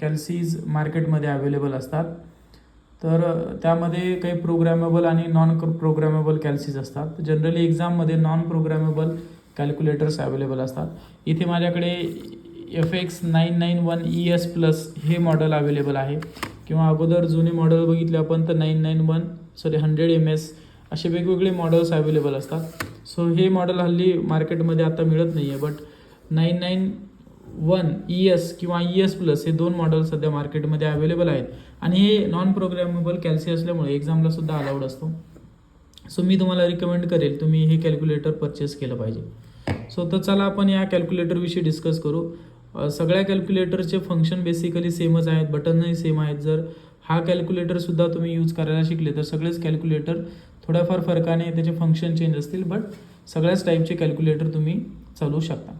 कॅल्सीज मार्केटमध्ये अवेलेबल असतात. तर त्यामध्ये काही प्रोग्रॅमेबल आणि नॉन प्रोग्रॅमेबल कॅल्सीज असतात. जनरली एक्झाममध्ये नॉन प्रोग्रॅमेबल कॅल्क्युलेटर्स अवेलेबल असतात. इथे माझ्याकडे F X nine nine one E S plus हे मॉडेल अवेलेबल आहे. किंवा अगोदर जुने मॉडेल बघितले आपण तर nine nine one sorry hundred M S असे वेगवेगळे मॉडेल्स अवेलेबल असतात. सो हे मॉडेल हल्ली मार्केटमध्ये आता मिळत नाही आहे but nine nine one E S किंवा ई एस प्लस हे दोन मॉडेल सध्या मार्केटमध्ये अवेलेबल आहेत. आणि हे नॉन प्रोग्रॅमेबल कॅल्सी असल्यामुळे एक्झामला सुद्धा अलाउड असतो. सो मी तुम्हाला रिकमेंड करेल तुम्ही हे कॅल्क्युलेटर परचेस केलं पाहिजे. सो तर चला आपण या कॅल्क्युलेटरविषयी डिस्कस करू. सगळ्या कॅल्क्युलेटरचे फंक्शन बेसिकली सेमच आहेत बटनही सेम आहेत. जर हा कॅल्क्युलेटरसुद्धा तुम्ही यूज करायला शिकले तर सगळेच कॅल्क्युलेटर थोड्याफार फरकाने त्याचे फंक्शन चेंज असतील बट सगळ्याच टाईपचे कॅल्क्युलेटर तुम्ही चालवू शकता.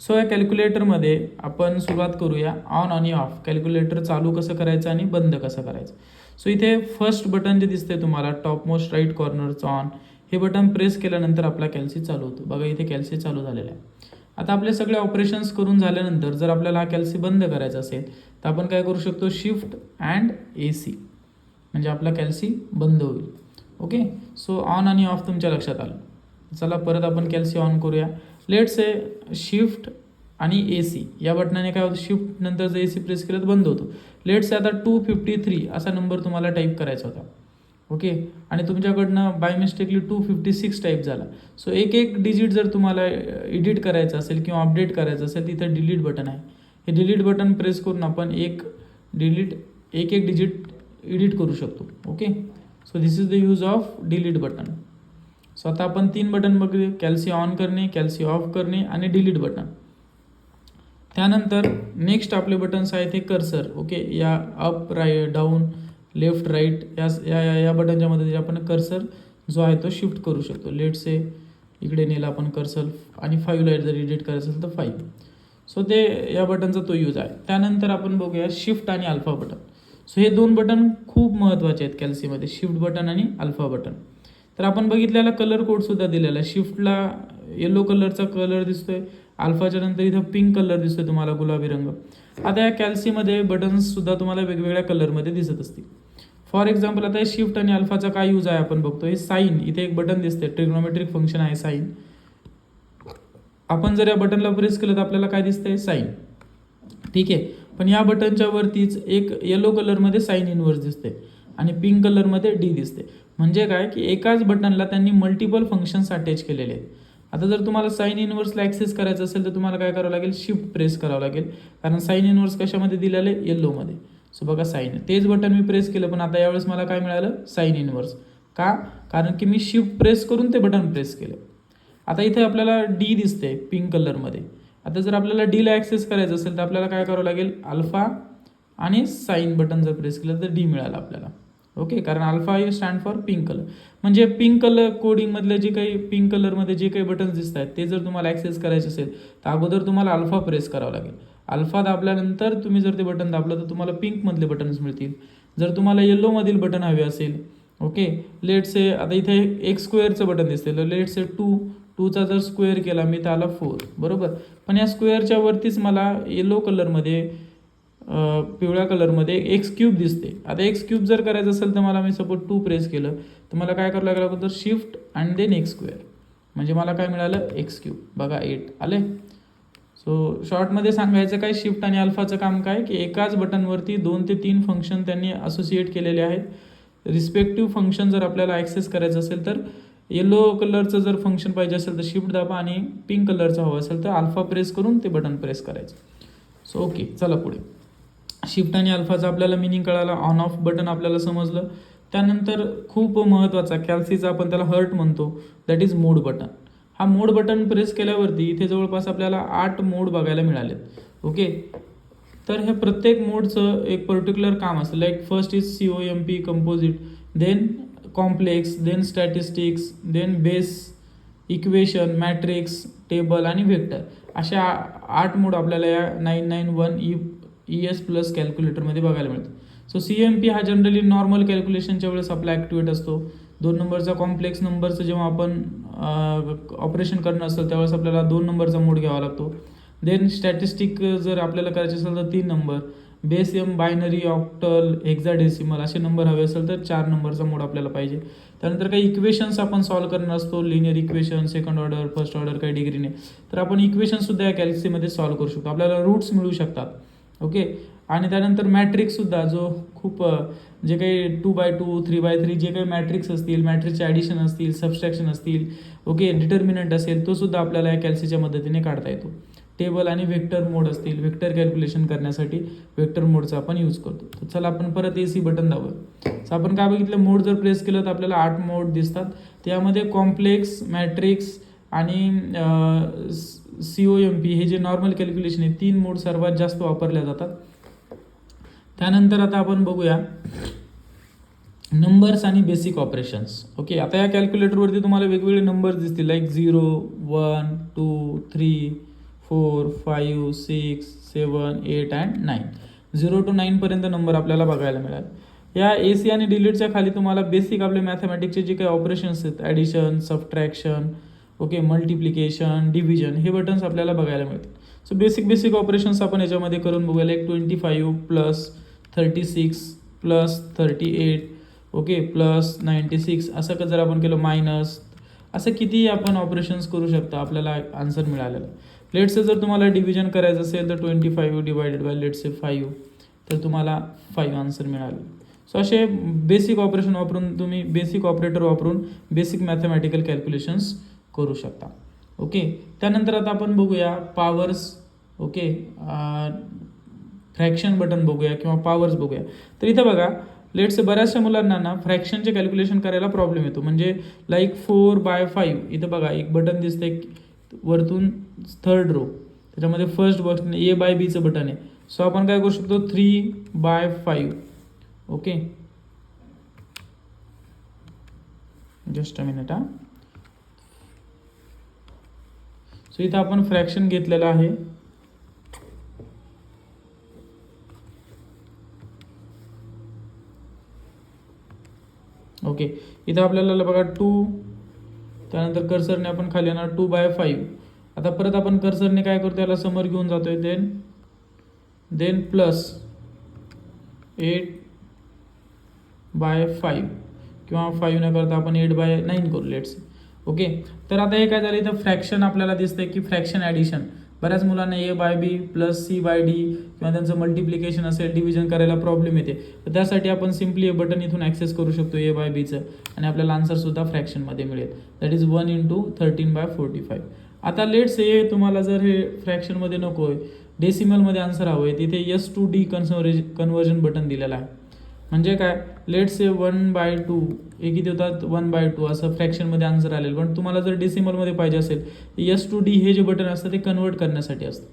सो या कॅल्क्युलेटरमध्ये आपण सुरुवात करूया. ऑन आणि ऑफ कॅल्क्युलेटर चालू कसं करायचं आणि बंद कसं करायचं? सो इथे फर्स्ट बटन जे दिसते तुम्हाला टॉप मोस्ट राईट कॉर्नरचं ऑन हे बटन प्रेस केल्यानंतर आपला कॅल्सी चालू होतो. बघा इथे कॅल्सी चालू झालेला आहे. आता आपले सगळे ऑपरेशन्स करून झाल्यानंतर जर आपल्याला हा कॅल्सी बंद करायचा असेल तर आपण काय करू शकतो? शिफ्ट अँड ए सी म्हणजे आपला कॅल्सी बंद होईल. ओके सो ऑन आणि ऑफ तुमच्या लक्षात आलं. चला परत आपण कॅल्सी ऑन करूया. लेट्स ए शिफ्ट आणि ए सी या बटनाने काय होतं? शिफ्ट नंतर जर ए सी प्रेस केलं तर बंद होतो. लेट्स आता टू फिफ्टी थ्री असा नंबर तुम्हाला टाईप करायचा होता. ओके आणि तुमच्याकडनं by mistakely two fifty six type झाला. सो एक एक डिजिट जर तुम्हाला एडिट करायचं असेल किंवा अपडेट करायचं असेल तिथं डिलीट बटन आहे. हे डिलीट बटन प्रेस करून आपण एक डिलीट एक एक डिजिट एडिट करू शकतो. Okay so this is the use of delete button so आता आपण तीन बटन बघूया. कॅल्सी ऑन करणे कॅल्सी ऑफ करणे आणि डिलीट बटन. त्यानंतर नेक्स्ट आपले बटन्स आहेत हे कर्सर ओके? या अप राय डाऊन लेफ्ट राईट या या या- या बटनच्या मदतीने आपण कर्सर जो आहे तो शिफ्ट करू शकतो. लेट से इकडे नेला आपण कर्सर आणि फाईव्ह लाइट जर एडिट करायचं असेल तर फाईव्ह सो ते या बटनचा तो यूज आहे. त्यानंतर आपण बघूया शिफ्ट आणि अल्फा बटन. सो हे दोन बटन खूप महत्त्वाचे आहेत कॅल्सीमध्ये शिफ्ट बटन आणि अल्फा बटन. तर आपण बघितलेला कलर कोड सुद्धा दिलेला. आहे शिफ्टला येलो कलरचा कलर दिसतोय. अल्फाच्या नंतर इथं पिंक कलर दिसतोय तुम्हाला गुलाबी रंग. आता या कॅल्सीमध्ये बटन्स सुद्धा तुम्हाला वेगवेगळ्या कलरमध्ये दिसत असतील. फॉर एक्झाम्पल आता शिफ्ट आणि अल्फाचा काय यूज आहे आपण बघतो हे साईन. इथे एक बटन दिसते ट्रिग्नोमेट्रिक फंक्शन आहे साईन. आपण जर या बटनला प्रेस केलं तर आपल्याला काय दिसतंय? साईन. ठीक आहे? पण या बटनच्या वरतीच एक येलो कलरमध्ये साईन इनवर्स दिसते आणि पिंक कलरमध्ये डी दिसते म्हणजे काय की एकाच बटनला त्यांनी मल्टिपल फंक्शन्स अटॅच केलेले आहेत. आता जर तुम्हाला साईन इनवर्सला ॲक्सेस करायचं असेल तर तुम्हाला काय करावं लागेल? शिफ्ट प्रेस करावं लागेल. कारण साईन इनवर्स कशामध्ये दिलेलं आहे? येल्लोमध्ये सो बघा साईन तेच बटन मी प्रेस केलं पण आता यावेळेस मला काय मिळालं? साईन इनवर्स का? कारण की मी शिफ्ट प्रेस करून ते बटन प्रेस केलं. आता इथे आपल्याला डी दिसते पिंक कलरमध्ये आता जर आपल्याला डीला ॲक्सेस करायचं असेल तर आपल्याला काय करावं लागेल? अल्फा आणि साईन बटन जर प्रेस केलं तर डी मिळालं आपल्याला. ओके कारण alpha you stand for pink colour म्हणजे पिंक कलर कोडिंगमधले जे काही पिंक कलरमध्ये जे काही बटन्स दिसत आहेत ते जर तुम्हाला ॲक्सेस करायचे असेल तर अगोदर तुम्हाला अल्फा प्रेस करावं लागेल. अल्फा दाबल्यानंतर तुम्ही जर ते बटन दाबलं तर तुम्हाला पिंकमधले बटन्स मिळतील. जर तुम्हाला येल्लोमधील बटन हवे असेल ओके लेट से आता इथे एक स्क्वेअरचं बटन दिसते लेट से टू टूचा जर स्क्वेअर केला मी तर आला फोर बरोबर? पण या स्क्वेअरच्या वरतीच मला येलो कलरमध्ये पिवळ्या कलरमध्ये एक्स क्यूब दिसते. आता एक्स क्यूब जर करायचं असेल तर मला मी सपोज टू प्रेस केलं तर मला काय करावं लागलं अगोदर shift and then X square म्हणजे मला काय मिळालं? एक्स क्यूब बघा एट आले सो शॉर्टमध्ये सांगायचं काय? शिफ्ट आणि अल्फाचं काम काय? की एकाच बटनवरती दोन ते तीन फंक्शन त्यांनी असोसिएट केलेले आहेत. रिस्पेक्टिव्ह फंक्शन जर आपल्याला ॲक्सेस करायचं असेल तर येलो कलरचं जर फंक्शन पाहिजे असेल तर शिफ्ट दाबा आणि पिंक कलरचं हवं असेल तर अल्फा प्रेस करून ते बटन प्रेस करायचं. सो ओके चला पुढे. शिफ्ट आणि अल्फाचं आपल्याला मिनिंग कळालं ऑन ऑफ बटन आपल्याला समजलं. त्यानंतर खूप महत्त्वाचा कॅल्सीचा आपण त्याला हर्ट म्हणतो. दॅट इज मोड बटन हा मोड बटन प्रेस केल्यावरती इथे जवळपास आपल्याला आठ मोड बघायला मिळालेत. ओके तर हे प्रत्येक मोडचं एक पर्टिक्युलर काम असतं. Like first is C O M P composite then complex then statistics then base equation matrix table आणि व्हेक्टर अशा आ- आठ मोड आपल्याला या nine nine one E E S plus कॅल्क्युलेटरमध्ये बघायला मिळतं. सो सी एम पी हा जनरली नॉर्मल कॅल्क्युलेशनच्या वेळेस आपला ॲक्टिवेट असतो. दोन नंबरचा कॉम्प्लेक्स नंबरचं जेव्हा आपण ऑपरेशन करणं असतं त्यावेळेस आपल्याला दोन नंबरचा मोड घ्यावा लागतो. देन स्टॅटिस्टिक जर आपल्याला करायचे असेल तर तीन number. Base M binary octal hexadecimal असे नंबर हवे असेल तर चार नंबरचा मोड आपल्याला पाहिजे. त्यानंतर काही इक्वेशन्स आपण सॉल्व्ह करणार असतो. Linear equation second order first order काही डिग्रीने तर आपण इक्वेशनसुद्धा या कॅल्सीमध्ये सॉल्व्ह करू शकतो. आपल्याला रूट्स मिळू शकतात. ओके? आणि त्यानंतर मॅट्रिक्ससुद्धा जो खूप जे काही two by two three by three जे काही मॅट्रिक्स असतील मॅट्रिक्सचे ॲडिशन असतील सबस्ट्रॅक्शन असतील ओके? डिटर्मिनंट असेल तो सुद्धा आपल्याला या कॅल्सीच्या मदतीने काढता येतो. टेबल आणि व्हेक्टर मोड असतील व्हेक्टर कॅल्क्युलेशन करण्यासाठी व्हेक्टर मोडचा आपण यूज करतो. तर चला आपण परत ए सी बटन दाबूया. तर आपण काय बघितलं? मोड जर प्रेस केलं तर आपल्याला आठ मोड दिसतात. त्यामध्ये कॉम्प्लेक्स मॅट्रिक्स आणि सी ओ एम पी हे जे नॉर्मल कॅल्क्युलेशन आहे तीन मोड सर्वात जास्त वापरल्या जातात. त्यानंतर आता आपण बघूया नंबर्स आणि बेसिक ऑपरेशन्स ओके आता या कॅल्क्युलेटरवरती तुम्हाला वेगवेगळे नंबर्स दिसतील like zero one two three four five six seven eight and nine zero to नाईनपर्यंत number आपल्याला बघायला मिळाल. या ए सी आणि डिलीटच्या खाली तुम्हाला बेसिक आपले मॅथमॅटिकचे जे काही ऑपरेशन्स आहेत addition subtraction okay multiplication division हे बटन्स आपल्याला बघायला मिळतील सो बेसिक बेसिक ऑपरेशन्स आपण याच्यामध्ये करून बघूया एक twenty five plus thirty six plus thirty eight okay plus ninety six असं का जर आपण केलं मायनस असं कितीही आपण ऑपरेशन्स करू शकता आपल्याला आन्सर मिळालेलं. लेट्सचे जर तुम्हाला डिव्हिजन करायचं असेल तर ट्वेंटी फाईव्ह डिवायडेड बाय लेट्सचे फाईव्ह तर तुम्हाला फाईव्ह आन्सर मिळालं. सो असे बेसिक ऑपरेशन वापरून तुम्ही बेसिक ऑपरेटर वापरून बेसिक मॅथमॅटिकल कॅल्क्युलेशन्स करू शकता. ओके त्यानंतर आता आपण बघूया पॉवर्स ओके फ्रॅक्शन बटन बघूया किंवा पॉवर्स बघूया. तर इथं बघा लेट्स बऱ्याचशा मुलांना ना फ्रॅक्शनचे कॅल्क्युलेशन करायला प्रॉब्लेम येतो. म्हणजे लाईक फोर बाय फाईव्ह इथं बघा एक बटन दिसतंय वरतून थर्ड रो त्याच्यामध्ये फर्स्ट बटन ए बाय बीचं बटन आहे. सो आपण काय करू शकतो? Three by five okay just a minute हा. सो इथं आपण फ्रॅक्शन घेतलेलं आहे. ओके इथं आपल्याला बघा टू त्यानंतर कर्सरने आपण खाली येणार टू बाय फाईव्ह आता परत आपण कर्सरने काय करतो याला समोर घेऊन जातोय. Then then plus eight by five किंवा फाईव्ह न करता आपण एट बाय नाईन करू. Let's okay? तर आता हे काय झालं? इथं फ्रॅक्शन आपल्याला दिसतंय की फ्रॅक्शन ॲडिशन बऱ्याच मुलांना A by B plus C by D किंवा त्यांचं मल्टिप्लिकेशन असेल डिव्हिजन करायला प्रॉब्लेम येते. तर त्यासाठी आपण सिम्पली हे बटन इथून ॲक्सेस करू शकतो ए बाय बीचं आणि आपल्याला आन्सरसुद्धा फ्रॅक्शनमध्ये मिळेल. That is one into thirteen by forty five आता लेट्स हे तुम्हाला जर हे फ्रॅक्शनमध्ये नको आहे डेसिमलमध्ये आन्सर हवं आहे तिथे यस टू डी कन्सर्ज कन्वर्जन बटन दिलेलं आहे. म्हणजे काय? Let's say one by two हे किती होतात वन बाय टू असं फ्रॅक्शनमध्ये आन्सर आलेलं. पण तुम्हाला जर डेसिमलमध्ये पाहिजे असेल यस टू डी हे जे बटन असतं ते कन्वर्ट करण्यासाठी असतं.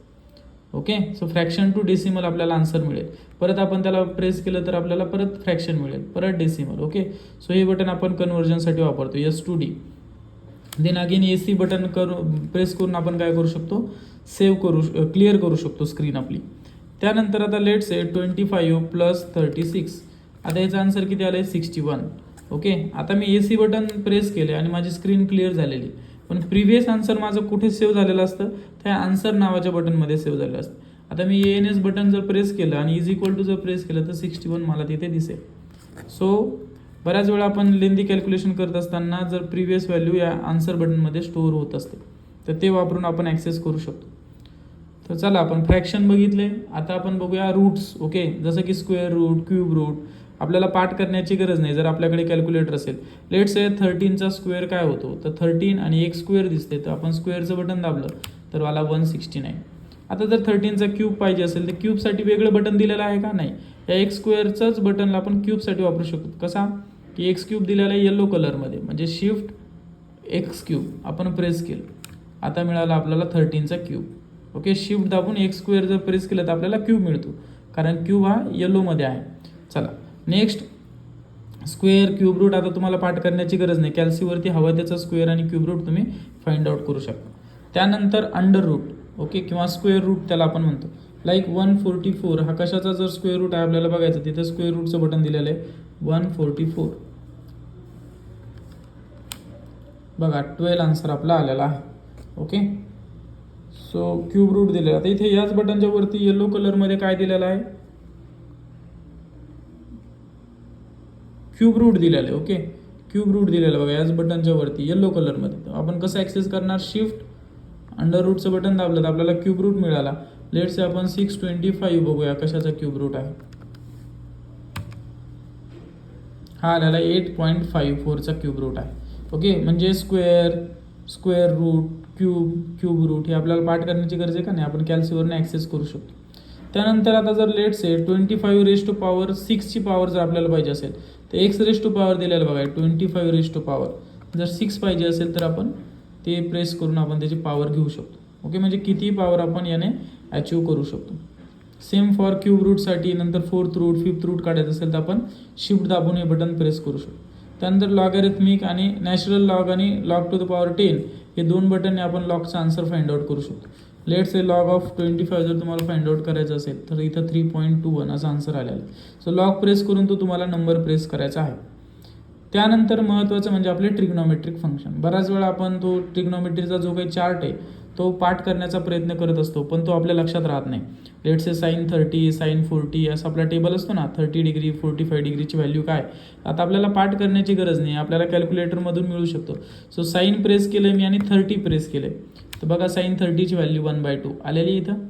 Okay so fraction to decimal आपल्याला आन्सर मिळेल. परत आपण त्याला प्रेस केलं तर आपल्याला परत फ्रॅक्शन मिळेल. परत डेसिमल ओके सो हे बटन आपण कन्वर्जनसाठी वापरतो S to D then again A C button करू प्रेस करून आपण काय करू शकतो? सेव्ह करू क्लिअर करू शकतो स्क्रीन आपली. त्यानंतर आता लेट्स आहे twenty five plus thirty six आता याचं आन्सर किती आलं आहे सिक्स्टी वन ओके आता मी ए सी बटन प्रेस केले आणि माझी स्क्रीन क्लिअर झालेली. पण प्रिव्हियस आन्सर माझं कुठे सेव्ह झालेलं असतं? त्या आन्सर नावाच्या बटनमध्ये सेव्ह झालेलं असतं. आता मी ए एन एस बटन जर प्रेस केलं आणि इज इक्वल टू जर प्रेस केलं तर सिक्स्टी वन मला तिथे दिसेल. सो बऱ्याच वेळा आपण लेंदी कॅल्क्युलेशन करत असताना जर प्रिव्हियस व्हॅल्यू या आन्सर बटनमध्ये स्टोअर होत असते तर ते वापरून आपण ॲक्सेस करू शकतो. तर चला आपण फ्रॅक्शन बघितले. आता आपण बघूया रूट्स ओके जसं की स्क्वेअर रूट क्यूब रूट आपल्याला पाठ करण्याची गरज नाही. जर आपल्याकडे कॅल्क्युलेटर असेल लेट्स ए थर्टीनचा स्क्वेअर काय होतो? तर थर्टीन आणि एक स्क्वेअर दिसते तर आपण स्क्वेअरचं बटन दाबलं तर मला वन सिक्स्टी नाईन आता जर थर्टीनचा क्यूब पाहिजे असेल तर क्यूबसाठी वेगळं बटन दिलेलं आहे का नाही? या एक स्क्वेअरचंच बटनला आपण क्यूबसाठी वापरू शकतो. कसा? की एक्स क्यूब दिलेला आहे येल्लो कलरमध्ये म्हणजे शिफ्ट एक्स क्यूब आपण प्रेस केलं. आता मिळाला आपल्याला थर्टीनचा क्यूब ओके शिफ्ट दाबून एक स्क्वेअर जर प्रेस केलं तर आपल्याला क्यूब मिळतो. कारण क्यूब हा येलोमध्ये आहे. चला. नेक्स्ट स्क्वेअर क्यूब रूट आता तुम्हाला पाठ करण्याची गरज नाही. कॅल्सीवरती हवा त्याचा स्क्वेअर आणि क्यूब रूट तुम्ही फाइंड आउट करू शकता. त्यानंतर अंडर रूट ओके किंवा स्क्वेअर रूट त्याला आपण म्हणतो. लाईक वन फोर्टी फोर हा कशाचा जर स्क्वेअर रूट आहे आपल्याला बघायचं तिथं स्क्वेअर रूटचं बटन दिलेलं आहे. वन फोर्टी फोर बघा ट्वेल्व आन्सर आपला आलेला आहे ओके सो क्यूब रूट दिलेला आता इथे याच बटनच्या वरती येलो कलरमध्ये काय दिलेलं आहे? क्यूब रूट दिलेलं आहे ओके क्यूब रूट दिलेलं आहे बघा याच बटनच्या वरती येल्लो कलरमध्ये तर आपण कसं ॲक्सेस करणार? शिफ्ट अंडर रूटचं बटन दाबलं तर आपल्याला क्यूब रूट मिळाला. लेट्स आपण सिक्स ट्वेंटी फाईव्ह बघूया कशाचा क्यूब रूट आहे. हा आलेला एट पॉईंट फाईव्ह फोरचा क्यूब रूट आहे. ओके म्हणजे square square root cube cube root हे आपल्याला पाठ करण्याची गरज आहे का नाही? आपण कॅल्सीवरने ॲक्सेस करू शकतो. त्यानंतर आता जर लेट्स आहे twenty five raise to power सिक्सची power जर आपल्याला पाहिजे असेल तर एक्स रेस टू पॉवर दिलेलं बघा twenty five raise to power जर सिक्स पाहिजे असेल तर आपण ते प्रेस करून आपण त्याची पॉवर घेऊ शकतो. ओके म्हणजे किती पॉवर आपण याने अचीव करू शकतो. सेम फॉर क्यूब रूटसाठी नंतर फोर्थ रूट फिफ्थ रूट काढायचं असेल तर आपण शिफ्ट दाबून हे बटन प्रेस करू शकतो. त्यानंतर लॉगॅरिथमिक आणि नॅचरल लॉग आणि log to the power ten हे दोन बटनने आपण लॉगचा आन्सर फाइंड आउट करू शकतो. Let's A log of twenty five जर तुम्हाला फाइंड आउट करायचं असेल तर इथं थ्री पॉईंट टू वन असा आन्सर आलेला आहे. सो लॉग प्रेस करून तो तुम्हाला नंबर प्रेस करायचा आहे. त्यानंतर महत्त्वाचं म्हणजे आपले ट्रिग्नॉमेट्रिक फंक्शन बऱ्याच वेळा आपण तो ट्रिग्नॉमेट्रीचा जो काही चार्ट आहे तो पाठ करण्याचा प्रयत्न करत असतो पण तो आपल्या लक्षात राहत नाही. Let's A sine thirty sine forty असा आपला टेबल असतो ना थर्टी डिग्री फोर्टी फाय डिग्रीची व्हॅल्यू काय? आता आपल्याला पाठ करण्याची गरज नाही आपल्याला कॅल्क्युलेटरमधून मिळू शकतो. सो साईन प्रेस केलं मी आणि थर्टी प्रेस केले तर बघा साईन थर्टीची व्हॅल्यू वन बाय टू आलेली इथं?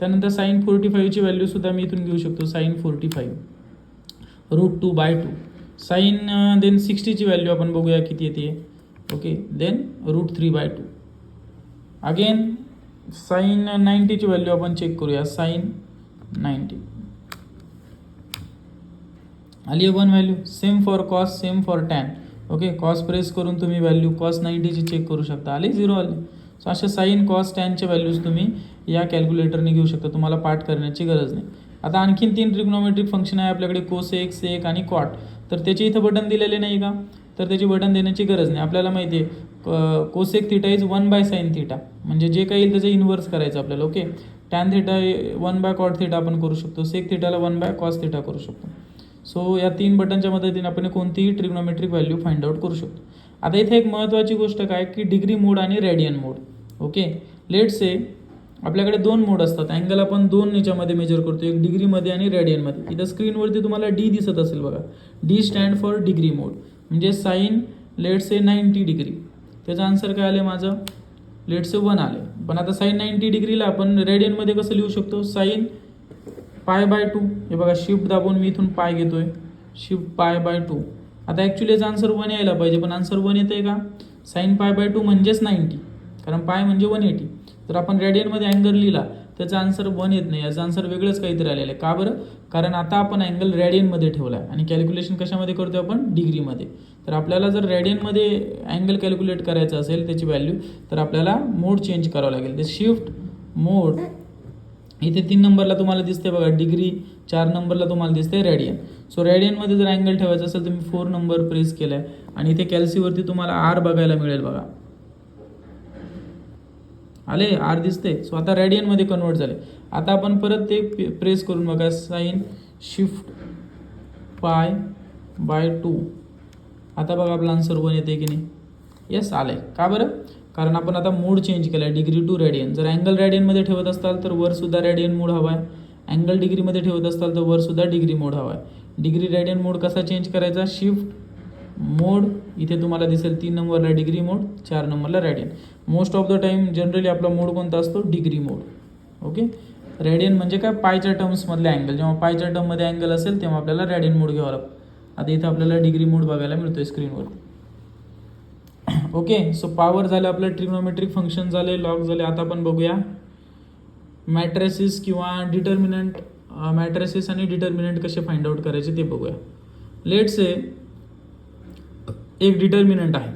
त्यानंतर साईन फोर्टी फाईव्हची व्हॅल्यूसुद्धा मी इथून घेऊ शकतो sine forty five root two by two sine then सिक्स्टीची value आपण बघूया किती येते. Okay then root three by two again sine नाईन्टीची value आपण चेक करूया. साईन नाईन्टी आली one value same for cos same for tan okay cos press करून तुम्ही value cos नाईन्टीची check करू शकता. आली? झिरो आली. सो अशा साईन कॉस टॅनचे व्हॅल्यूज तुम्ही या कॅल्क्युलेटरने घेऊ शकता. तुम्हाला पाठ करण्याची गरज नाही. आता आणखीन तीन ट्रिग्नॉमेट्रिक फंक्शन आहे आपल्याकडे. कोसेक सेक आणि कॉट तर त्याचे इथं बटन दिलेले नाही का? तर त्याची बटन देण्याची गरज नाही. आपल्याला माहिती आहे cosec theta is one by sine theta म्हणजे जे काही येईल त्याचं इन्व्हर्स करायचं आपल्याला okay tan theta one by cot theta आपण करू शकतो. सेक थिटाला वन बाय कॉस थिटा करू शकतो. सो या तीन बटनच्या मदतीने आपण कोणतीही ट्रिग्नोमेट्रिक व्हॅल्यू फाइंड आउट करू शकतो. आता इथे एक महत्त्वाची गोष्ट काय? की डिग्री मोड आणि radian mode okay? Let's say आपल्याकडे दोन मोड असतात. अँगल आपण दोन याच्यामध्ये मेजर करतो. एक डिग्रीमध्ये आणि रेडियनमध्ये इथं स्क्रीनवरती तुम्हाला डी दिसत असेल बघा. D stand for degree mode म्हणजे sine let's A ninety degree त्याचं आन्सर काय आलं माझं? लेट्स ए वन आले पण आता साईन नाईन्टी डिग्रीला आपण रेडियनमध्ये कसं लिहू शकतो? साईन पाय बाय टू हे बघा शिफ्ट दाबून मी इथून पाय घेतो आहे शिफ्ट पाय बाय टू आता ॲक्च्युली याचा आन्सर वन यायला पाहिजे पण आन्सर वन येतं आहे का? साईन पाय बाय टू म्हणजेच नाईन्टी कारण पाय म्हणजे वन एटी. जर आपण रेडियनमध्ये अँगल लिहिला त्याचा आन्सर वन येत नाही. याचा आन्सर वेगळंच काहीतरी आलेलं आहे. का बरं? कारण आता आपण अँगल रेडियनमध्ये ठेवला आहे आणि कॅल्क्युलेशन कशामध्ये करतो आपण? डिग्रीमध्ये तर आपल्याला जर रेडियनमध्ये अँगल कॅल्क्युलेट करायचं असेल त्याची व्हॅल्यू तर आपल्याला मोड चेंज करावं लागेल. ते शिफ्ट मोड इथे तीन नंबरला तुम्हाला दिसते बघा. डिग्री चार नंबरला तुम्हाला दिसते रेडियन सो रेडियनमध्ये जर अँगल ठेवायचा असेल तर मी फोर नंबर प्रेस केला आहे आणि इथे कॅल्सीवरती तुम्हाला आर बघायला मिळेल बघा. आले आर दिसते. सो आता रेडियनमध्ये कन्वर्ट झाले. आता आपण परत ते प्रेस करून बघा. Sine shift pi by two आता बघा आपला आन्सर वन येते की नाही? येस आलंय. का बरं? कारण आपण आता मूड चेंज केला आहे डिग्री टू रेडियन जर अँगल रेडियनमध्ये ठेवत असाल तर वरसुद्धा रेडियन मूड हवा आहे अँगल डिग्रीमध्ये ठेवत असाल तर वरसुद्धा डिग्री मोड हवा आहे डिग्री रेडियन मोड कसा चेंज करायचा? शिफ्ट मोड इथे तुम्हाला दिसेल तीन नंबरला डिग्री मोड चार नंबरला radian most of the time generally आपला मोड कोणता असतो? डिग्री मोड. ओके रॅडियन म्हणजे काय? पायच्या टर्म्समधले अँगल जेव्हा पायच्या टर्ममध्ये अँगल असेल तेव्हा आपल्याला रॅडियन मोड घ्यावा लागतो. आता इथे आपल्याला डिग्री मोड बघायला मिळतोय स्क्रीनवरती ओके सो पॉवर झालं आपलं ट्रिग्नोमेट्रिक फंक्शन झाले लॉग झाले आता आपण बघूया. मॅट्रेसिस किंवा डिटर्मिनंट मॅट्रेसिस आणि डिटर्मिनंट कसे फाइंड आउट करायचे ते बघूया. लेट्स ए एक डिटर्मिनंट आहे.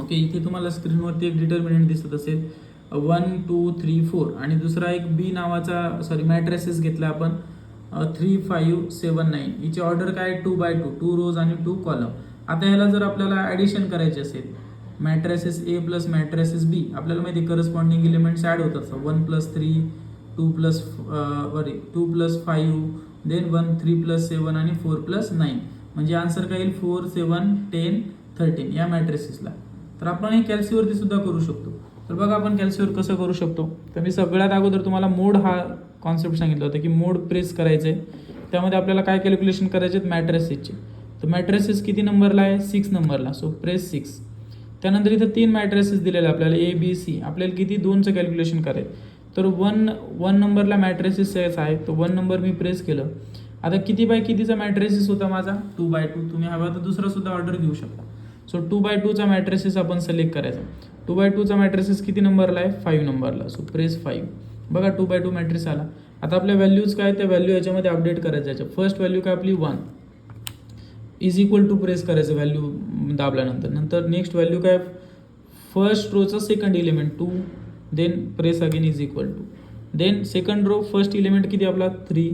ओके इथे तुम्हाला स्क्रीनवरती एक डिटर्मिनंट दिसत असेल. वन टू थ्री फोर आणि दुसरा एक बी नावाचा सॉरी मॅट्रेसेस घेतला आपण. थ्री फाईव्ह सेवन नाईन हिची ऑर्डर काय two by two two rows आणि टू कॉलम आता ह्याला जर आपल्याला ॲडिशन करायचे असेल matrices A plus matrices B आपल्याला माहिती करस्पॉन्डिंग एलिमेंट्स ॲड होतात. One plus three two plus sorry two plus five then one three plus seven आणि फोर प्लस नाईन म्हणजे आन्सर काय येईल? फोर सेवन टेन थर्टीन या मॅट्रेसेसला तर आपण हे कॅल्सीवरती सुद्धा करू शकतो. तर बघा आपण कॅल्सीवर कसं करू शकतो. तर मी सगळ्यात अगोदर तुम्हाला मोड हा कॉन्सेप्ट सांगितलं होतं की मोड प्रेस करायचं आहे त्यामध्ये आपल्याला काय कॅल्क्युलेशन करायचे आहेत? मॅट्रेसेसचे तर मॅट्रेसेस किती नंबरला आहे? सिक्स नंबरला सो प्रेस सिक्स त्यानंतर इथं तीन मॅट्रेसेस दिलेले आहे आपल्याला ए बी सी आपल्याला किती? दोनचं कॅल्क्युलेशन करायचं तर वन वन नंबरला मॅट्रेसेस आहे. तो वन नंबर मी प्रेस केलं. आता किती बाय कितीचा मॅट्रेसेस होता माझा? टू बाय टू तुम्ही हवा तर दुसरासुद्धा ऑर्डर घेऊ शकता. सो टू बाय टूचा मॅट्रेसेस आपण सिलेक्ट करायचा. टू बाय टूचा मॅट्रेसेस किती नंबरला आहे? फाईव्ह नंबरला सो प्रेस फाईव्ह बघा टू बाय टू मॅट्रेस आला. आता आपल्या व्हॅल्यूज काय त्या व्हॅल्यू याच्यामध्ये अपडेट करायच्या याच्या फर्स्ट व्हॅल्यू काय आपली? One is equal to press करायचं व्हॅल्यू दाबल्यानंतर. नंतर नेक्स्ट व्हॅल्यू काय? First Rochak second element two then press again is equal to then second row first element किती आपला? थ्री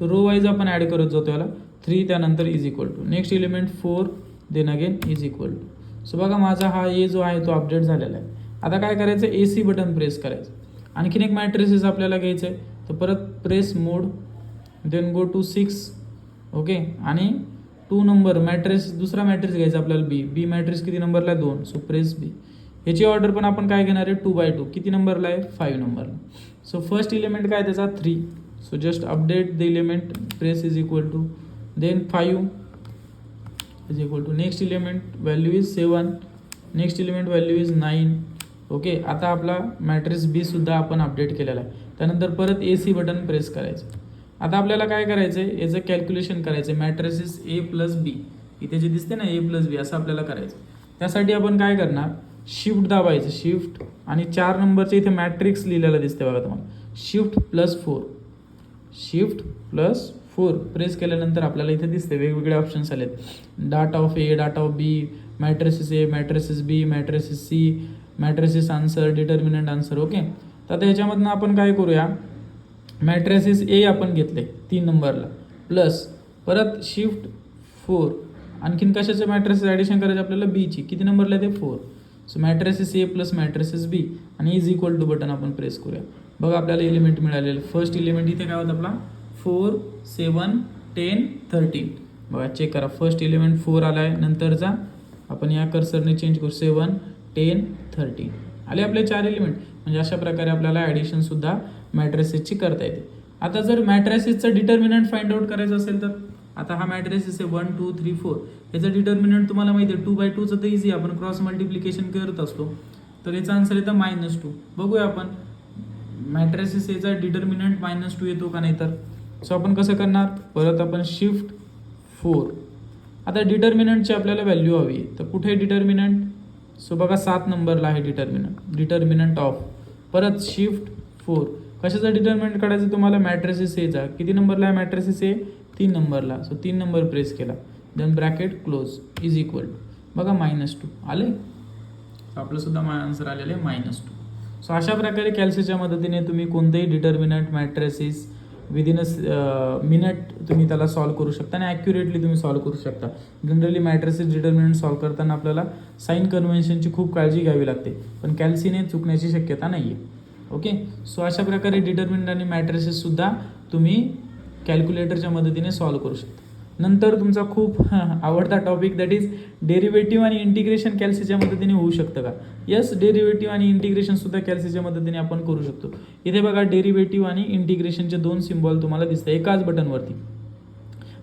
तर रो वाईज आपण ॲड करत जातो याला. थ्री त्यानंतर is equal to next element four then again is equal to so बघा माझा हा ए जो आहे तो अपडेट झालेला आहे. आता काय करायचं? ए सी बटन प्रेस करायचं. आणखीन एक मॅट्रेसेस आपल्याला घ्यायचं आहे तर परत press mode then go to six okay आणि टू नंबर मॅट्रेस दुसरा मॅट्रेस घ्यायचा आपल्याला बी बी मॅट्रेस किती नंबरला आहे? दोन. सो प्रेस बी ह्याची ऑर्डर पण आपण काय घेणार आहे? टू बाय टू किती नंबरला आहे? फाईव्ह नंबरला सो फर्स्ट इलिमेंट काय त्याचा? Three so just update the element. Press is equal to then five is equal to next element value is seven next element value is nine okay आता आपला matrix बी सुद्धा आपण update केलेला आहे. त्यानंतर परत ए सी बटन प्रेस करायचं. आता आपल्याला काय करायचं आहे याचं कॅल्क्युलेशन करायचं आहे मॅट्रेसेस ए प्लस बी इथे जे दिसते ना ए प्लस बी असं आपल्याला करायचं त्यासाठी आपण काय करणार? शिफ्ट दाबायचं. शिफ्ट आणि चार नंबरचे इथे मॅट्रिक्स लिहिलेलं दिसते बघा तुम्हाला. Shift plus four shift plus four press केल्यानंतर आपल्याला इथे दिसते वेगवेगळे ऑप्शन्स आलेत. Data of A data of B matrices A matrices B matrices C matrices answer determinant answer okay तर आता ह्याच्यामधनं आपण काय करूया? मॅट्रेसेस ए आपण घेतले तीन नंबरला. प्लस परत शिफ्ट फोर आणखीन कशाचे मॅट्रेसेस ॲडिशन करायचे आपल्याला? बीची किती नंबरला आहे ते? Four so matrices A plus matrices B आणि इज इक्वल टू बटन आपण प्रेस करूया. बघा आपल्याला एलिमेंट मिळालेलं. फर्स्ट एलिमेंट इथे काय होतं आपला? फोर सेवन टेन थर्टीन बघा चेक करा. फर्स्ट एलिमेंट फोर आला आहे नंतरचा आपण या कर्सरने चेंज करू. सेवन टेन थर्टीन आले आपले चार एलिमेंट म्हणजे अशा प्रकारे आपल्याला ॲडिशनसुद्धा मॅट्रेसेसची करता येते. आता जर मॅट्रेसेसचं डिटर्मिनंट फाइंड आउट करायचं असेल तर? आता हा मॅट्रेसेस आहे वन टू थ्री फोर याचं डिटर्मिनंट तुम्हाला माहिती आहे. टू बाय टूचं तर इझी आपण क्रॉस मल्टिप्लिकेशन करत असतो. तर याचा आन्सर येतं मायनस टू बघूया आपण. मॅट्रेसेस याचा डिटर्मिनंट मायनस टू येतो का नाही तर? सो आपण कसं करणार? परत आपण शिफ्ट फोर आता डिटर्मिनंटची आपल्याला व्हॅल्यू हवी तर कुठे डिटर्मिनंट सो बघा सात नंबरला आहे डिटर्मिनंट डिटर्मिनंट ऑफ परत शिफ्ट फोर कशाचा डिटर्मिनंट काढायचं तुम्हाला? मॅट्रेसेस एचा किती नंबरला आहे मॅट्रेसेस ए तीन नंबरला. सो तीन नंबर प्रेस केला. Then bracket close is equal to बघा मायनस टू आले आपलंसुद्धा आपलं सुद्धा आन्सर आलेलं आहे मायनस टू सो अशा प्रकारे कॅल्सीच्या मदतीने तुम्ही कोणतेही determinant matrices within a minute तुम्ही त्याला सॉल्व करू शकता आणि ॲक्युरेटली तुम्ही सॉल्व करू शकता. जनरली मॅट्रेसेस डिटर्मिनंट सॉल्व करताना आपल्याला साईन कन्व्हेन्शनची खूप काळजी घ्यावी लागते. पण कॅल्सीने चुकण्याची शक्यता नाही आहे ओके सो अशा प्रकारे डिटर्मिनंट आणि मॅट्रेसेससुद्धा तुम्ही कॅल्क्युलेटरच्या मदतीने सॉल्व करू शकता. नंतर तुमचा खूप आवडता टॉपिक दॅट इज डेरिव्हेटिव्ह आणि इंटिग्रेशन कॅल्सीच्या मदतीने होऊ शकतं का? यस डेरिव्हेटिव्ह आणि इंटिग्रेशनसुद्धा कॅल्सीच्या मदतीने आपण करू शकतो. इथे बघा डेरिव्हेटिव्ह आणि इंटिग्रेशनचे दोन सिम्बॉल तुम्हाला दिसतं एकाच बटनवरती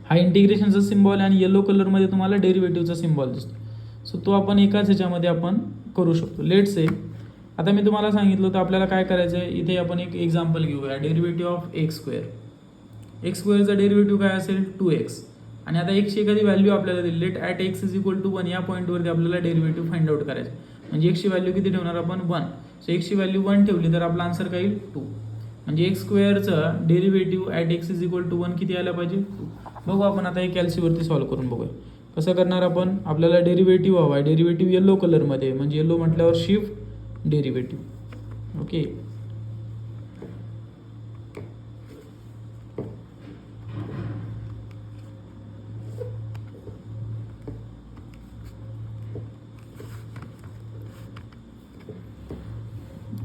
हा इंटिग्रेशनचा सिम्बॉल आहे आणि येलो कलरमध्ये तुम्हाला डेरिव्हेटिव्हचा सिम्बॉल दिसतो सो तो आपण एकाच ह्याच्यामध्ये आपण करू शकतो. लेट से आता मी तुम्हाला सांगितलं होतं आपल्याला काय करायचं आहे इथे आपण एक एक्झाम्पल घेऊया. Derivative of x square x स्क्वेअरचा derivative काय असेल? टू एक्स आणि आता एकशे एखादी व्हॅल्यू आपल्याला दिली let at x is equal to one या पॉईंटवरती आपल्याला डेरिव्हेटिव्ह फाइंड आउट करायचं म्हणजे एकशे व्हॅल्यू किती ठेवणार आपण? वन सो एकशे व्हॅल्यू वन ठेवली तर आपला आन्सर काय येईल? टू म्हणजे x स्क्वेअरचं derivative at x is equal to one किती आलं पाहिजे? टू बघू आपण आता एक कॅल्सीवरती सॉल्व करून बघूया. कसं करणार आपण? आपल्याला डेरिव्हेटिव्ह हवा आहे डेरिव्हेटिव्ह येलो कलरमध्ये म्हणजे येलो म्हटल्यावर शिफ्ट डेरिव्हेटिव्ह ओके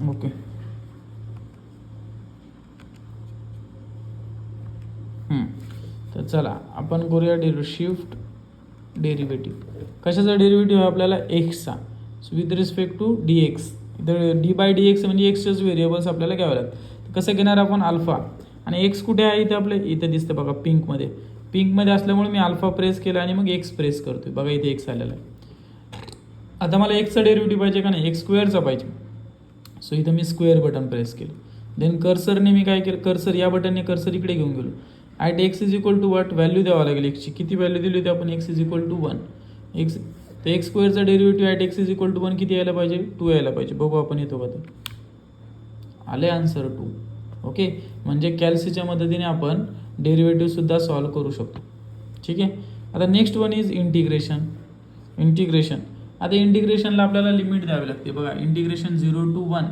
ओके हम्म. तर चला आपण करूया डेरि शिफ्ट डेरिव्हेटिव्ह कशाचा डेरिव्हेटिव्ह आहे आपल्याला? एक्सचा with respect to d x इथं डी बाय डी एक्स म्हणजे एक्सचेच व्हेरिएबल्स आपल्याला घ्यावे लागतात. कसं घेणार आपण? अल्फा आणि एक्स कुठे आहे? इथे आपले इथे दिसतं बघा पिंकमध्ये पिंकमध्ये असल्यामुळे मी अल्फा प्रेस केला आणि मग एक्स प्रेस करतोय. बघा इथे एक्स आलेला आहे. आता मला एक्सचा डेरिव्हेटिव्ह पाहिजे का नाही? एक्स स्क्वेअरचा पाहिजे. सो इथं मी स्क्वेअर बटन प्रेस केलं. देन कर्सरने मी काय केलं? कर्सर या बटनने कर्सर इकडे घेऊन गेलो. At x is equal to what value द्यावं लागेल एक्सची किती व्हॅल्यू दिली होती आपण? X is equal to one x तर x स्क्वेअरचा derivative at x is equal to one किती यायला पाहिजे? टू यायला पाहिजे. बघू आपण येतो का ते आले आन्सर टू ओके म्हणजे कॅल्सीच्या मदतीने आपण डेरिव्हेटिव्हसुद्धा सॉल्व करू शकतो. ठीक आहे? आता next one is integration integration आता इंटिग्रेशनला आपल्याला लिमिट द्यावी लागते. बघा integration zero to one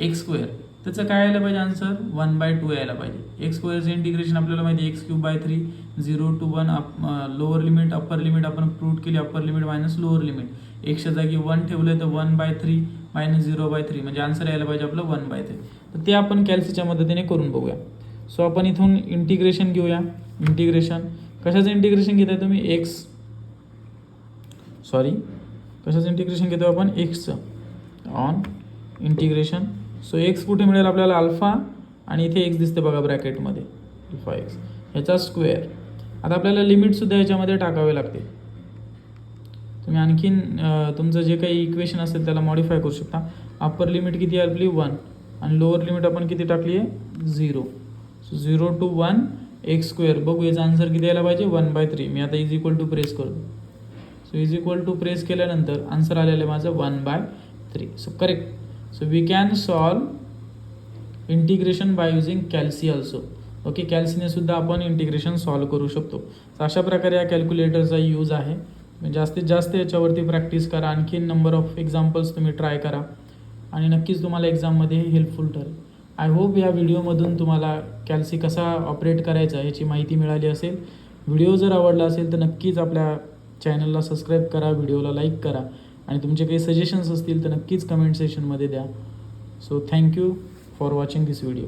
x square त्याचं काय यायला पाहिजे आन्सर वन बाय टू यायला पाहिजे. एक्स स्क्वेअरचं इंटिग्रेशन आपल्याला माहिती आहे x cube by three zero to one up lower limit upper limit आपण प्रूट केली upper limit minus lower limit एकच्या जागी वन ठेवलं तर one by three minus zero by three म्हणजे आन्सर यायला पाहिजे आपलं वन बाय थ्री तर ते आपण कॅल्सीच्या मदतीने करून बघूया. सो आपण इथून इंटिग्रेशन घेऊया. इंटिग्रेशन कशाचं इंटिग्रेशन घेताय तुम्ही? एक्स सॉरी कशाचं इंटिग्रेशन घेतो आपण? एक्सचं ऑन इंटिग्रेशन सो एक्स कुठे मिळेल आपल्याला? अल्फा आणि इथे एक्स दिसते बघा ब्रॅकेटमध्ये अल्फा एक्स ह्याचा स्क्वेअर आता आपल्याला लिमिटसुद्धा याच्यामध्ये टाकावे लागते. तुम्ही आणखीन तुमचं जे काही इक्वेशन असेल त्याला मॉडिफाय करू शकता. अप्पर लिमिट किती आहे आपली? वन आणि लोअर लिमिट आपण किती टाकली आहे? Zero so zero to one x square बघू याचा आन्सर किती यायला पाहिजे? वन बाय थ्री मी आता इज इक्वल टू प्रेस करतो. So is equal to press केल्यानंतर आन्सर आलेलं आहे माझं one by three so correct so we can solve integration by using calci also okay कॅल्सीने सुद्धा आपण इंटिग्रेशन सॉल्व करू शकतो. तर अशा प्रकारे या कॅल्क्युलेटरचा यूज आहे. म्हणजे जास्तीत जास्त याच्यावरती प्रॅक्टिस करा. आणखीन नंबर ऑफ एक्झाम्पल्स तुम्ही ट्राय करा. आणि नक्कीच तुम्हाला एक्झाममध्ये हेल्पफुल ठरेल. आय होप या व्हिडिओमधून तुम्हाला कॅल्सी कसा ऑपरेट करायचा याची माहिती मिळाली असेल. व्हिडिओ जर आवडला असेल तर नक्कीच आपल्या चॅनलला सबस्क्राईब करा. व्हिडिओला लाईक करा. आणि तुमचे काही सजेशन्स असतील तर नक्कीच कमेंट सेशनमध्ये द्या. So thank you for watching this video